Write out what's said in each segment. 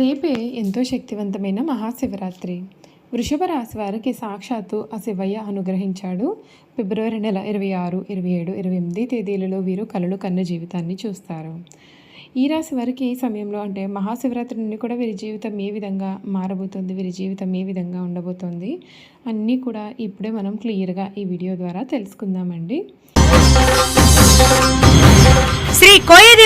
రేపే ఎంతో శక్తివంతమైన మహాశివరాత్రి. వృషభ రాశి వారికి సాక్షాత్తు ఆ శివయ్య అనుగ్రహించాడు. ఫిబ్రవరి నెల ఇరవై ఆరు ఇరవై ఏడు ఇరవై ఎనిమిది తేదీలలో వీరు కలలు కన్న జీవితాన్ని చూస్తారు. ఈ రాశి వారికి ఈ సమయంలో అంటే మహాశివరాత్రి నుండి కూడా వీరి జీవితం ఏ విధంగా మారబోతుంది వీరి జీవితం ఏ విధంగా ఉండబోతుంది అన్నీ కూడా ఇప్పుడే మనం క్లియర్గా ఈ వీడియో ద్వారా తెలుసుకుందామండి. శ్రీ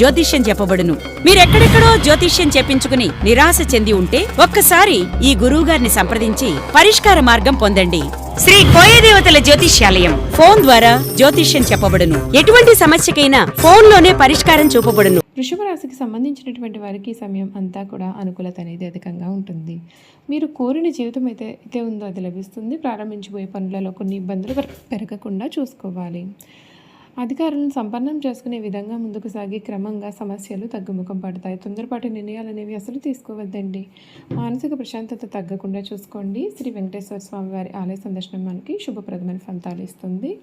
జ్యోతిష్యం చెప్పబడును. మీరెక్కడెక్కడో జ్యోతిష్యం చెప్పించుకుని నిరాశ చెంది ఉంటే ఒక్కసారి ఈ గురువుగారిని సంప్రదించి పరిష్కార మార్గం పొందండి. శ్రీ కోయదేవతల జ్యోతిష్యాలయం. ఫోన్ ద్వారా జ్యోతిష్యం చెప్పబడును. ఎటువంటి సమస్యకైనా ఫోన్లోనే పరిష్కారం చూపబడును. వృషభ రాశికి సంబంధించినటువంటి వారికి సమయం అంతా కూడా అనుకూలత అనేది అధికంగా ఉంటుంది. మీరు కోరిన జీవితం అయితే అయితే ఉందో అది లభిస్తుంది. ప్రారంభించబోయే పనులలో కొన్ని ఇబ్బందులు పెరగకుండా చూసుకోవాలి. అధికారులను సంపన్నం చేసుకునే విధంగా ముందుకు సాగి క్రమంగా సమస్యలు తగ్గుముఖం పడతాయి. తొందరపాటి నిర్ణయాలు అనేవి అసలు తీసుకోవద్దండి. మానసిక ప్రశాంతత తగ్గకుండా చూసుకోండి. శ్రీ వెంకటేశ్వర స్వామి వారి ఆలయ సందర్శనం మనకి శుభప్రదమైన ఫలితాలు ఇస్తుంది.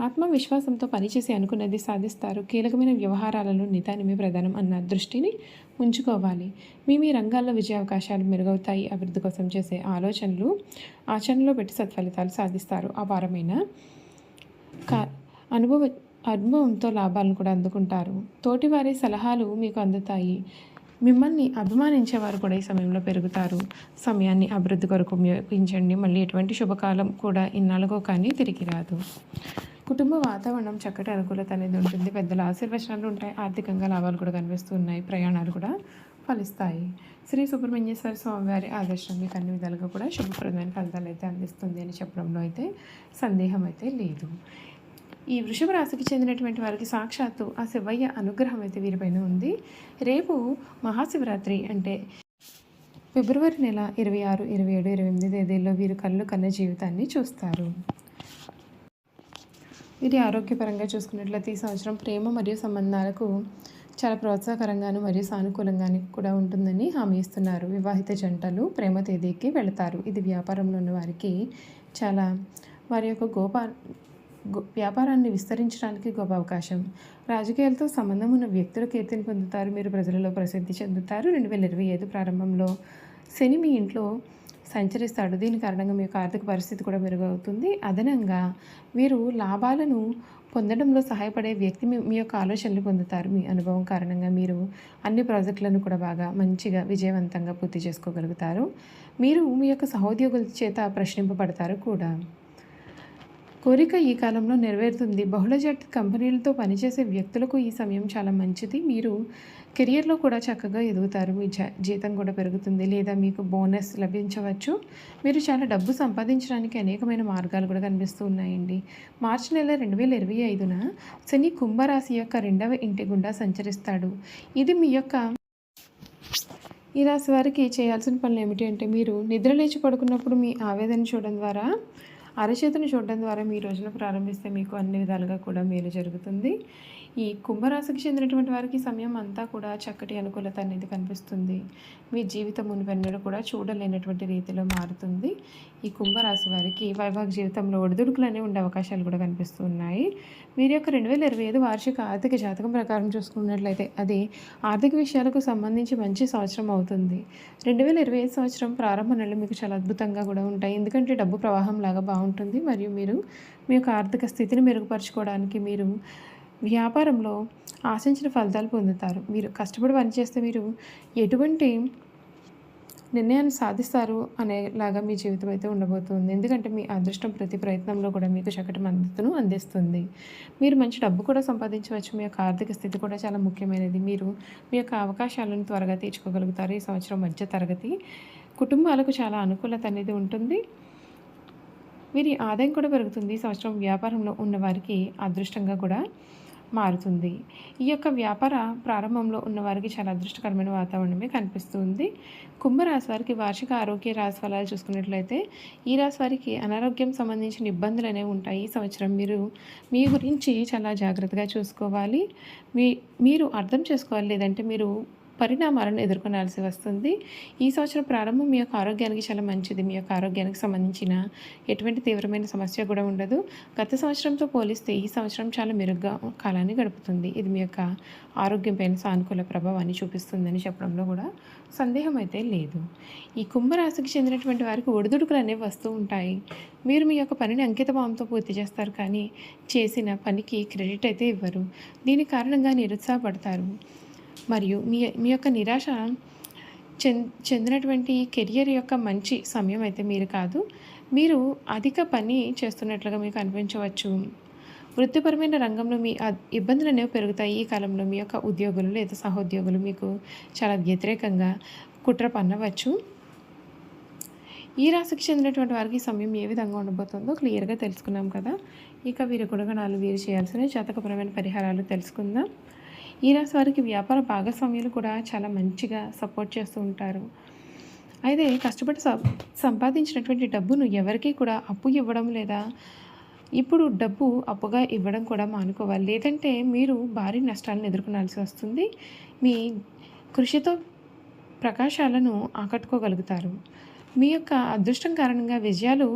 ఆత్మవిశ్వాసంతో పనిచేసి అనుకున్నది సాధిస్తారు. కీలకమైన వ్యవహారాలలో నిదానమే ప్రధానం అన్న దృష్టిని ఉంచుకోవాలి. మీ మీ రంగాల్లో విజయావకాశాలు మెరుగవుతాయి. అభివృద్ధి కోసం చేసే ఆలోచనలు ఆచరణలో పెట్టి సత్ఫలితాలు సాధిస్తారు. అపారమైన కా అనుభవ అనుభవంతో లాభాలను కూడా అందుకుంటారు. తోటివారి సలహాలు మీకు అందుతాయి. మిమ్మల్ని అభిమానించేవారు కూడా ఈ సమయంలో పెరుగుతారు. సమయాన్ని అభివృద్ధి కొరకు ఉపయోగించండి. మళ్ళీ ఎటువంటి శుభకాలం కూడా ఇన్నాళ్ళకో కానీ తిరిగి రాదు. కుటుంబ వాతావరణం చక్కటి అనుకూలత అనేది ఉంటుంది. పెద్దల ఆశీర్వచనాలు ఉంటాయి. ఆర్థికంగా లాభాలు కూడా కనిపిస్తున్నాయి. ప్రయాణాలు కూడా ఫలిస్తాయి. శ్రీ సుబ్రహ్మణ్యేశ్వర స్వామి వారి ఆదర్శం మీకు అన్ని విధాలుగా కూడా శుభప్రదమైన ఫలితాలు అయితే అందిస్తుంది అని చెప్పడంలో అయితే సందేహం అయితే లేదు. ఈ వృషభ రాశికి చెందినటువంటి వారికి సాక్షాత్తు ఆ శివయ్య అనుగ్రహం అయితే వీరిపైన ఉంది. రేపు మహాశివరాత్రి అంటే ఫిబ్రవరి నెల ఇరవై ఆరు ఇరవై ఏడు ఇరవై ఎనిమిది తేదీల్లో వీరు కళ్ళు కన్న జీవితాన్ని చూస్తారు. వీరి ఆరోగ్యపరంగా చూసుకున్నట్లయితే ఈ సంవత్సరం ప్రేమ మరియు సంబంధాలకు చాలా ప్రోత్సాహకరంగాను మరియు సానుకూలంగాను కూడా ఉంటుందని హామీ ఇస్తున్నారు. వివాహిత జంటలు ప్రేమ తేదీకి వెళతారు. ఇది వ్యాపారంలో ఉన్న వారికి చాలా వారి యొక్క గోపా వ్యాపారాన్ని విస్తరించడానికి గొప్ప అవకాశం. రాజకీయాలతో సంబంధం ఉన్న వ్యక్తులు కీర్తిని పొందుతారు మీరు ప్రజలలో ప్రసిద్ధి చెందుతారు. రెండు వేల ఇరవై ఐదు ప్రారంభంలో శని మీ ఇంట్లో సంచరిస్తాడు. దీని కారణంగా మీ యొక్క ఆర్థిక పరిస్థితి కూడా మెరుగవుతుంది. అదనంగా మీరు లాభాలను పొందడంలో సహాయపడే వ్యక్తి మీ మీ యొక్క ఆలోచనలు పొందుతారు. మీ అనుభవం కారణంగా మీరు అన్ని ప్రాజెక్టులను కూడా బాగా మంచిగా విజయవంతంగా పూర్తి చేసుకోగలుగుతారు. మీరు మీ యొక్క సహోద్యోగుల చేత ప్రశ్నింపబడతారు కూడా. కోరిక ఈ కాలంలో నెరవేరుతుంది. బహుళ జట్టు కంపెనీలతో పనిచేసే వ్యక్తులకు ఈ సమయం చాలా మంచిది. మీరు కెరియర్లో కూడా చక్కగా ఎదుగుతారు. మీ జీతం కూడా పెరుగుతుంది. లేదా మీకు బోనస్ లభించవచ్చు. మీరు చాలా డబ్బు సంపాదించడానికి అనేకమైన మార్గాలు కూడా కనిపిస్తూ ఉన్నాయండి. మార్చి నెల రెండు వేల ఇరవై ఐదున శని కుంభరాశి యొక్క రెండవ ఇంటి గుండా సంచరిస్తాడు. ఇది మీ యొక్క ఈ రాశి వారికి చేయాల్సిన పనులు ఏమిటి అంటే మీరు నిద్ర లేచి పడుకున్నప్పుడు మీ ఆవేదన చూడడం ద్వారా అరచేతిని చూడడం ద్వారా మీ రోజున ప్రారంభిస్తే మీకు అన్ని విధాలుగా కూడా మేలు జరుగుతుంది. ఈ కుంభరాశికి చెందినటువంటి వారికి సమయం అంతా కూడా చక్కటి అనుకూలత అనేది కనిపిస్తుంది. మీ జీవితం మునిపెన్నడూ కూడా చూడలేనటువంటి రీతిలో మారుతుంది. ఈ కుంభరాశి వారికి వైవాహిక జీవితంలో ఒడిదుడుకులు అనేవి ఉండే అవకాశాలు కూడా కనిపిస్తున్నాయి వీరి యొక్క రెండు వేల ఇరవై ఐదు వార్షిక ఆర్థిక జాతకం ప్రకారం చూసుకున్నట్లయితే అది ఆర్థిక విషయాలకు సంబంధించి మంచి సంవత్సరం అవుతుంది. రెండు వేల ఇరవై ఐదు సంవత్సరం ప్రారంభ నెలలు మీకు చాలా అద్భుతంగా కూడా ఉంటాయి. ఎందుకంటే డబ్బు ప్రవాహం లాగా బాగుంటుంది. మరియు మీరు మీ యొక్క ఆర్థిక స్థితిని మెరుగుపరచుకోవడానికి మీరు వ్యాపారంలో ఆశించిన ఫలితాలు పొందుతారు. మీరు కష్టపడి పనిచేస్తే మీరు ఎటువంటి నిర్ణయాన్ని సాధిస్తారు అనేలాగా మీ జీవితం అయితే ఉండబోతుంది. ఎందుకంటే మీ అదృష్టం ప్రతి ప్రయత్నంలో కూడా మీకు చక్కటి మద్దతును అందిస్తుంది. మీరు మంచి డబ్బు కూడా సంపాదించవచ్చు. మీ యొక్క ఆర్థిక స్థితి కూడా చాలా ముఖ్యమైనది. మీరు మీ యొక్క అవకాశాలను త్వరగా తీర్చుకోగలుగుతారు. ఈ సంవత్సరం మధ్య తరగతి కుటుంబాలకు చాలా అనుకూలత అనేది ఉంటుంది. వీరి ఆదాయం కూడా పెరుగుతుంది. ఈ సంవత్సరం వ్యాపారంలో ఉన్న వారికి అదృష్టంగా కూడా మారుతుంది. ఈ యొక్క వ్యాపార ప్రారంభంలో ఉన్నవారికి చాలా అదృష్టకరమైన వాతావరణమే కనిపిస్తుంది. కుంభరాశి వారికి వార్షిక ఆరోగ్య రాశి ఫలాలు చూసుకున్నట్లయితే ఈ రాశి వారికి అనారోగ్యం సంబంధించిన ఇబ్బందులు అనేవి ఉంటాయి. ఈ సంవత్సరం మీరు మీ గురించి చాలా జాగ్రత్తగా చూసుకోవాలి. మీ మీరు అర్థం చేసుకోవాలి లేదంటే మీరు పరిణామాలను ఎదుర్కొనాల్సి వస్తుంది. ఈ సంవత్సరం ప్రారంభం మీ యొక్క ఆరోగ్యానికి చాలా మంచిది. మీ యొక్క ఆరోగ్యానికి సంబంధించిన ఎటువంటి తీవ్రమైన సమస్య కూడా ఉండదు. గత సంవత్సరంతో పోలిస్తే ఈ సంవత్సరం చాలా మెరుగ్గా కాలాన్ని గడుపుతుంది. ఇది మీ యొక్క ఆరోగ్యంపైన సానుకూల ప్రభావాన్ని చూపిస్తుందని చెప్పడంలో కూడా సందేహం అయితే లేదు. ఈ కుంభరాశికి చెందినటువంటి వారికి ఒడిదుడుకులు అనేవి వస్తూ ఉంటాయి. మీరు మీ యొక్క పనిని అంకిత భావంతో పూర్తి చేస్తారు కానీ చేసిన పనికి క్రెడిట్ అయితే ఇవ్వరు. దీని కారణంగా నిరుత్సాహపడతారు. మరియు మీ మీ యొక్క నిరాశ చెంద చెందినటువంటి కెరియర్ యొక్క మంచి సమయం అయితే మీరు కాదు మీరు అధిక పని చేస్తున్నట్లుగా మీకు అనిపించవచ్చు. వృత్తిపరమైన రంగంలో మీ ఇబ్బందులు అనేవి పెరుగుతాయి. ఈ కాలంలో మీ యొక్క ఉద్యోగులు లేదా సహోద్యోగులు మీకు చాలా వ్యతిరేకంగా కుట్ర పన్నవచ్చు. ఈ రాశికి చెందినటువంటి వారికి సమయం ఏ విధంగా ఉండబోతుందో క్లియర్గా తెలుసుకున్నాం కదా. ఇక వీరి గుణగణాలు వీరు చేయాల్సిన జాతకపరమైన పరిహారాలు తెలుసుకుందాం. ఈ రాశి వారికి వ్యాపార భాగస్వామ్యాలు కూడా చాలా మంచిగా సపోర్ట్ చేస్తూ ఉంటారు. అయితే కష్టపడి సంపాదించినటువంటి డబ్బును ఎవరికీ కూడా అప్పు ఇవ్వడం లేదా ఇప్పుడు డబ్బు అప్పుగా ఇవ్వడం కూడా మానుకోవాలి. లేదంటే మీరు భారీ నష్టాలను ఎదుర్కొనాల్సి వస్తుంది. మీ కృషితో ప్రకాశాలను ఆకట్టుకోగలుగుతారు. మీ యొక్క అదృష్టం కారణంగా విజయాలు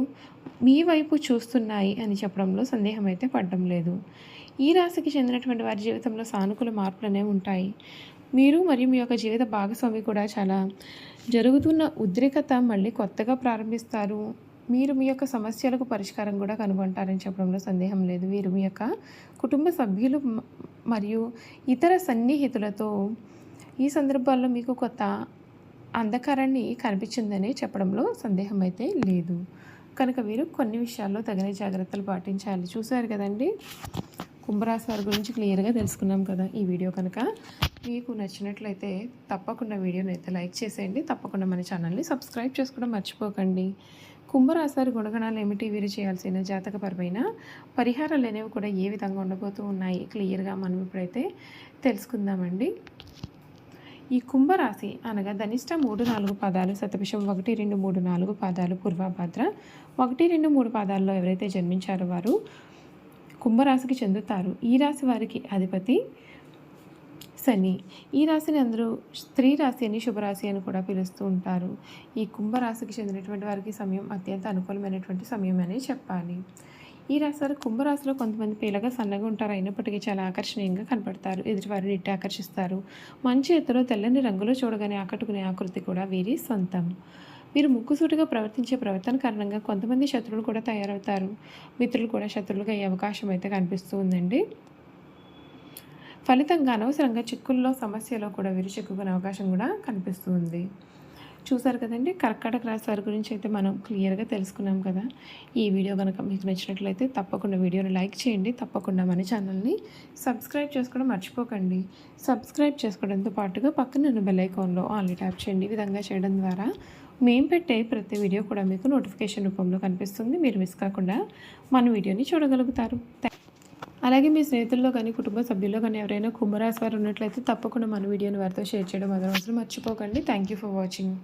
మీ వైపు చూస్తున్నాయి అని చెప్పడంలో సందేహం అయితే పడడం లేదు. ఈ రాశికి చెందినటువంటి వారి జీవితంలో సానుకూల మార్పులు ఉంటాయి. మీరు మరియు మీ యొక్క జీవిత భాగస్వామి కూడా చాలా జరుగుతున్న ఉద్రిక్తత మళ్ళీ కొత్తగా ప్రారంభిస్తారు. మీరు మీ యొక్క సమస్యలకు పరిష్కారం కూడా కనుగొంటారని చెప్పడంలో సందేహం లేదు. వీరు మీ యొక్క కుటుంబ సభ్యులు మరియు ఇతర సన్నిహితులతో ఈ సందర్భాల్లో మీకు కొత్త అంధకారాన్ని కనిపించిందని చెప్పడంలో సందేహం అయితే లేదు. కనుక వీరు కొన్ని విషయాల్లో తగిన జాగ్రత్తలు పాటించాలి. చూశారు కదండి? కుంభరాశి వారి గురించి క్లియర్గా తెలుసుకున్నాం కదా ఈ వీడియో కనుక. మీకు నచ్చినట్లయితే తప్పకుండా వీడియోని అయితే లైక్ చేసేయండి. తప్పకుండా మన ఛానల్ని సబ్స్క్రైబ్ చేసుకోవడం మర్చిపోకండి. కుంభరాశి వారి గుణగణాలు ఏమిటి? వీరు చేయాల్సిన జాతకపరమైన పరిహారాలు అనేవి కూడా ఏ విధంగా ఉండబోతూ ఉన్నాయి? క్లియర్గా మనం ఇప్పుడైతే తెలుసుకుందామండి. ఈ కుంభరాశి అనగా ధనిష్ట మూడు నాలుగు పాదాలు శతభిషం ఒకటి రెండు మూడు నాలుగు పాదాలు పూర్వభద్ర ఒకటి రెండు మూడు పాదాల్లో ఎవరైతే జన్మించారో వారు కుంభరాశికి చెందుతారు. ఈ రాశి వారికి అధిపతి శని. ఈ రాశిని అందరూ స్త్రీ రాశి అని శుభరాశి అని కూడా పిలుస్తూ ఉంటారు. ఈ కుంభరాశికి చెందినటువంటి వారికి సమయం అత్యంత అనుకూలమైనటువంటి సమయం అని చెప్పాలి. ఈ రాశి వారు కుంభరాశిలో కొంతమంది పేలగా సన్నగా ఉంటారు. అయినప్పటికీ చాలా ఆకర్షణీయంగా కనపడతారు. ఎదుటివారిని ఇట్టి ఆకర్షిస్తారు. మంచి ఎత్తులో తెల్లని రంగులో చూడగానే ఆకట్టుకునే ఆకృతి కూడా వీరి సొంతం. వీరు ముక్కుసూటిగా ప్రవర్తించే ప్రవర్తన కారణంగా కొంతమంది శత్రువులు కూడా తయారవుతారు. మిత్రులు కూడా శత్రువులుగా అయ్యే అవకాశం అయితే కనిపిస్తూ ఉందండి. ఫలితంగా అనవసరంగా చిక్కుల్లో సమస్యలో కూడా వీరు అవకాశం కూడా కనిపిస్తూ ఉంది. చూసారు కదండి? కర్కాటక రాశి వారి గురించి అయితే మనం క్లియర్గా తెలుసుకున్నాం కదా. ఈ వీడియో కనుక మీకు నచ్చినట్లయితే తప్పకుండా వీడియోని లైక్ చేయండి. తప్పకుండా మన ఛానల్ని సబ్స్క్రైబ్ చేసుకోవడం మర్చిపోకండి. సబ్స్క్రైబ్ చేసుకోవడంతో పాటుగా పక్కన ఉన్న బెల్ ఐకాన్లో ఆన్లీ ట్యాప్ చేయండి. ఈ విధంగా చేయడం ద్వారా మేము పెట్టే ప్రతి వీడియో కూడా మీకు నోటిఫికేషన్ రూపంలో కనిపిస్తుంది. మీరు మిస్ కాకుండా మన వీడియోని చూడగలుగుతారు. అలాగే మీ స్నేహితుల్లో కానీ కుటుంబ సభ్యుల్లో కానీ ఎవరైనా కుంభరాశి వారు ఉన్నట్లయితే తప్పకుండా మన వీడియోని వారితో షేర్ చేయడం అదనవసరం మర్చిపోకండి. Thank you for watching